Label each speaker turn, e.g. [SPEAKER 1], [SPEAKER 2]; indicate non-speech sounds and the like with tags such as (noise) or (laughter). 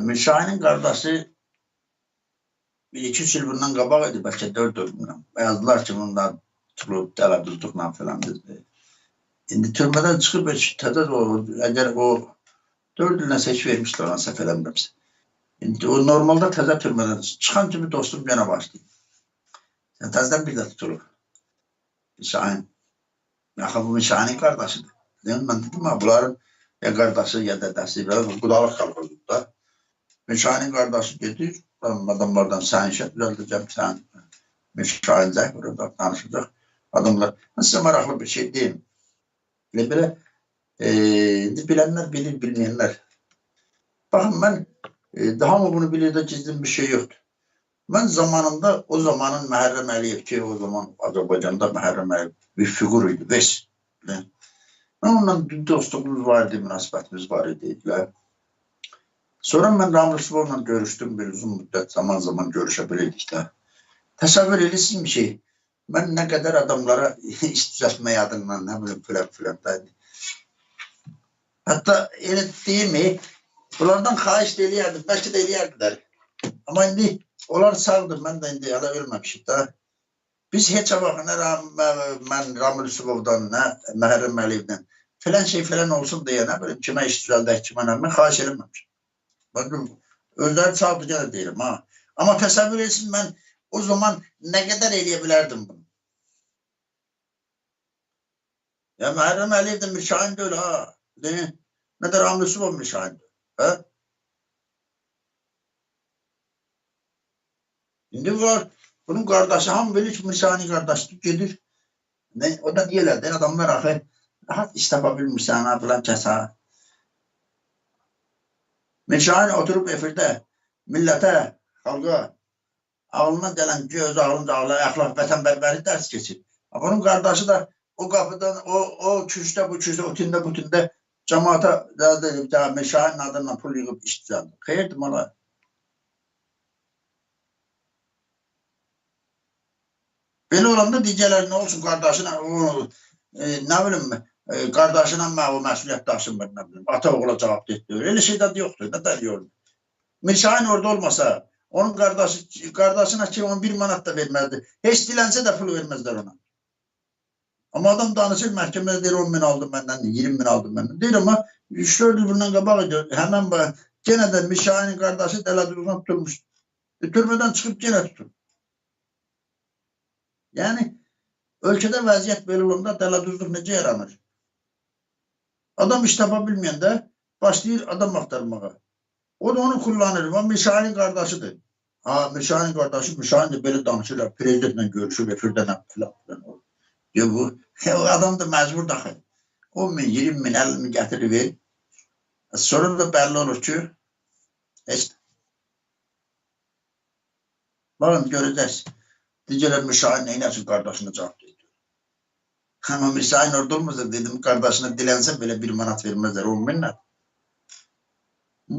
[SPEAKER 1] Müşahinin kardeşi bir iki üç yıl bundan kabak idi. Belki dört yıl bundan. Yazdılar ki bunlar tutulup televizyonla falan dedi. Şimdi türmeden çıkıp hiç tadı da o, eğer o dört yılına seç vermişler ona seferlenmemiz. Şimdi o normalde taze türmeden çıkan gibi dostum gene başlayayım. Sen tezden bir de tutulur. Müşahin. Yaxın bu Müşahinin kardeşidir. Dedim ben dedim ha bunların ya kardeşi ya dedesi biraz kudalık kalır da. Müşahinin kardeşi getir. Ben adamlardan sen işe düzelteceğim sen. Müşahin zəh burada danışacak. Adamlar nasıl meraklı bir şey değil. Böyle böyle e, bilenler bilir bilmeyenler. Bakın ben e, daha mı bunu bilir de gizli bir şey yoktu. Ben zamanında o zamanın Muharrem Aliyev ki o zaman Azerbaycan'da Muharrem Aliyev bir figürüydü. Beş. Ben onunla bir dostluğumuz vardı, münasebetimiz var idi. Sonra ben Ramlı Spor'la görüştüm bir uzun müddet zaman zaman görüşebilirdik de. Təsəvvür bir şey. Ben ne kadar adamlara (laughs) iş düzeltme adına ne bileyim filan filan da. Hatta öyle değil mi? Bunlardan xahiş eləyərdim. Belki de eləyərdilər. Ama indi onlar sağdır. Ben de indi hala ölmemişim da. Biz heç vaxt ne Ram, ben Ramil Yusufov'dan ne Mehrem Aliyev'den filan şey filan olsun diye ne bileyim kime iş düzeldik kime ne ben xahiş eləməmişim. Bakın özleri sağdır gene değilim ha. Ama təsəvvür etsin ben o zaman ne kadar eleyebilirdim bunu. Ya Mehrem Aliyev de müşahit öyle ha. Değil mi? Ne de Ramil Yusufov müşahit. Ha? Şimdi var. Bunun kardeşi ham böyle müşahini kardeşlik gelir. Ne, o da diyorlar. De, adamlar ahir rahat iş yapabilmişsen ha falan kesa. Meşahane oturup efirdə millətə, xalqa ağlına gələn göz ağlınca ağlar, əxlaq vətənbərbəri dərs keçir. Bunun qardaşı da o qapıdan, o, o küçdə, bu küçdə, o tində, bu tində cəmaata dədir, də, meşahinin adından pul yığıb iş düzəldir. Xeyirdir mala. Belə olanda digərləri nə olsun qardaşına, o, e, nə bilim, kardeşine mi o mesuliyet taşın ben ne bileyim. Ata oğula cevap etti. Öyle şey de yoktu. Ne der diyor. Meşahin orada olmasa onun kardeşi, kardeşine ki 11 manat da vermezdi. Hiç dilense de pul vermezler ona. Ama adam danışır məhkəmədə deyir 10 bin aldım məndən, 20 bin aldım məndən. Deyir ama 3-4 il bundan qabaq idi. Həmən bu gene de Mişahinin qardaşı Dələduzdan tutulmuş. E, türmədən çıxıb gene tutulur. Yani ölkədə vəziyyət belə olanda Dələduzluq necə yaranır? Adam iş tapa bilməyəndə başlayır adam axtarmağa. O da onu kullanır. Ama Mişahinin qardaşıdır. Ha, Mişahinin qardaşı, Mişahin de belə danışırlar. Prezidentle görüşür, efirdən filan filan. Ya bu o adam da mecbur daxil. 10 bin, 20 bin, 50 bin getirir. Sonra da belli olur ki işte bakın göreceğiz. Diyeceğler müşahit neyin için kardeşine cevap Hamisi aynı orada olmazdı dedim. Kardeşine dilense böyle bir manat vermezler. O minnat. Hı?